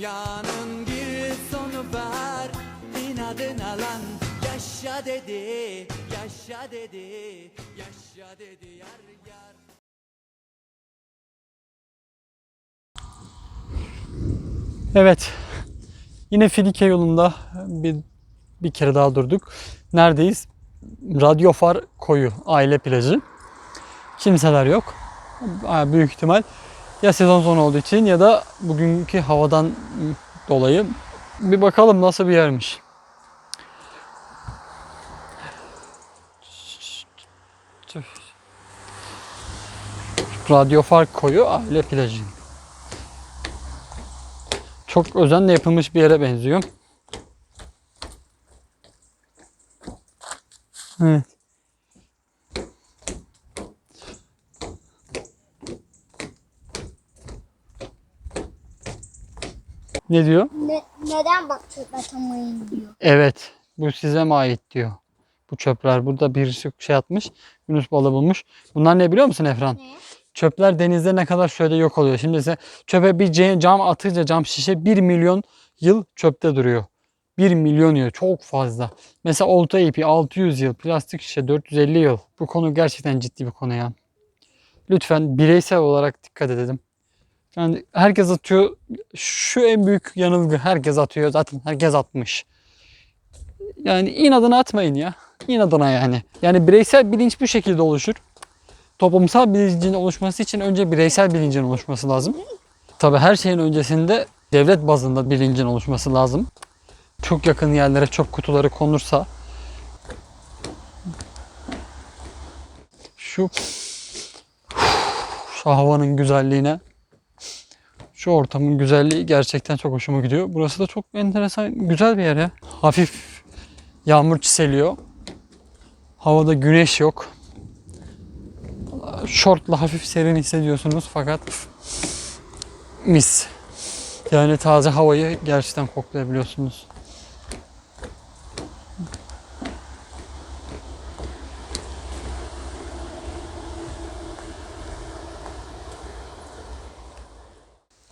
Dünyanın bir sonu var İnadına lan Yaşa dedi Yaşa dedi Yaşa dedi yar yar Evet. Yine Filike yolunda bir bir kere daha durduk. Neredeyiz? Radyofar Koyu aile plajı. Kimseler yok. Büyük ihtimal ya sezon sonu olduğu için ya da bugünkü havadan dolayı bir bakalım nasıl bir yermiş. Radyofar Koyu aile plajı. Çok özenle yapılmış bir yere benziyor. Evet. Ne diyor? Ne, neden bak çöp atamayın diyor. Evet. Bu size mi ait diyor. Bu çöpler. Burada birisi şey atmış. Yunus balığı bulmuş. Bunlar ne biliyor musun Efran? Ne? Çöpler denizde ne kadar şöyle yok oluyor. Şimdi sen çöpe bir cam atınca cam şişe 1 milyon yıl çöpte duruyor. 1 milyon yıl çok fazla. Mesela olta ipi 600 yıl, plastik şişe 450 yıl. Bu konu gerçekten ciddi bir konu ya. Lütfen bireysel olarak dikkat edelim. Yani herkes atıyor. Şu en büyük yanılgı. Herkes atıyor. Zaten herkes atmış. Yani inadına atmayın ya. İnadına yani. Yani bireysel bilinç bu şekilde oluşur toplumsal bilincin oluşması için önce bireysel bilincin oluşması lazım. Tabi her şeyin öncesinde devlet bazında bilincin oluşması lazım. Çok yakın yerlere çöp kutuları konursa şu şu havanın güzelliğine şu ortamın güzelliği gerçekten çok hoşuma gidiyor. Burası da çok enteresan, güzel bir yer ya. Hafif yağmur çiseliyor. Havada güneş yok şortla hafif serin hissediyorsunuz fakat mis. Yani taze havayı gerçekten koklayabiliyorsunuz.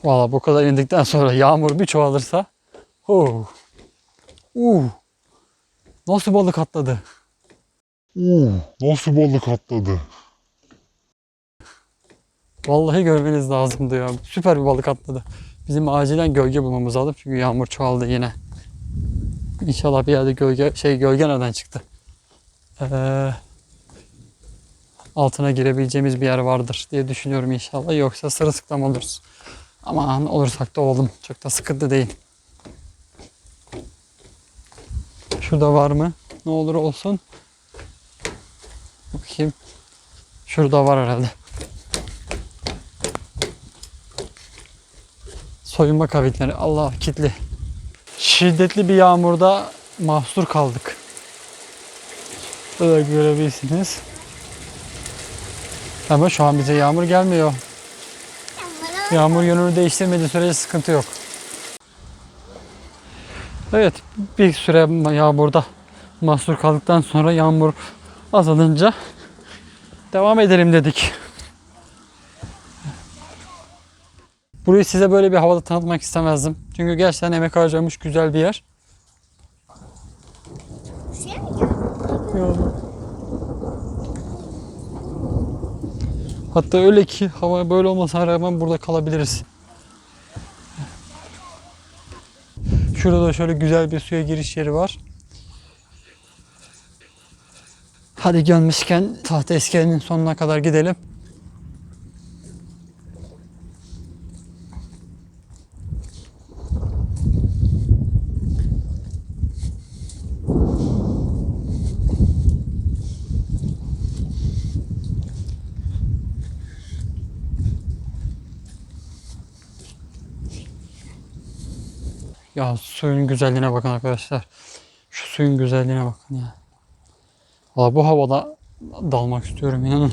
Valla bu kadar indikten sonra yağmur bir çoğalırsa oh. Uh. Nasıl balık atladı? Uuu nasıl balık atladı? Vallahi görmeniz lazımdı ya. Süper bir balık atladı. Bizim acilen gölge bulmamız lazım çünkü yağmur çoğaldı yine. İnşallah bir yerde gölge şey gölge nereden çıktı? Ee, altına girebileceğimiz bir yer vardır diye düşünüyorum inşallah. Yoksa sırılsıklam oluruz. Aman olursak da olalım. Çok da sıkıntı değil. Şurada var mı? Ne olur olsun. Bakayım. Şurada var herhalde. Soyunma kabinleri. Allah kilitli. Şiddetli bir yağmurda mahsur kaldık. Böyle görebilirsiniz. Ama şu an bize yağmur gelmiyor. Yağmur yönünü değiştirmediği sürece sıkıntı yok. Evet bir süre yağmurda mahsur kaldıktan sonra yağmur azalınca devam edelim dedik. Burayı size böyle bir havada tanıtmak istemezdim. Çünkü gerçekten emek harcamış güzel bir yer. Şey mi geldi? Hatta öyle ki hava böyle olmasına rağmen burada kalabiliriz. Şurada da şöyle güzel bir suya giriş yeri var. Hadi gelmişken tahta iskelenin sonuna kadar gidelim. Ya suyun güzelliğine bakın arkadaşlar. Şu suyun güzelliğine bakın ya. Valla bu havada dalmak istiyorum inanın.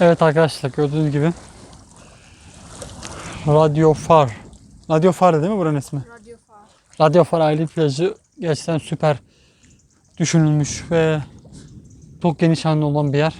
Evet arkadaşlar gördüğünüz gibi Radyo Far. Radyo Far değil mi buranın ismi? Radyo falan. Radyo Far aile plajı gerçekten süper düşünülmüş ve çok geniş halinde olan bir yer.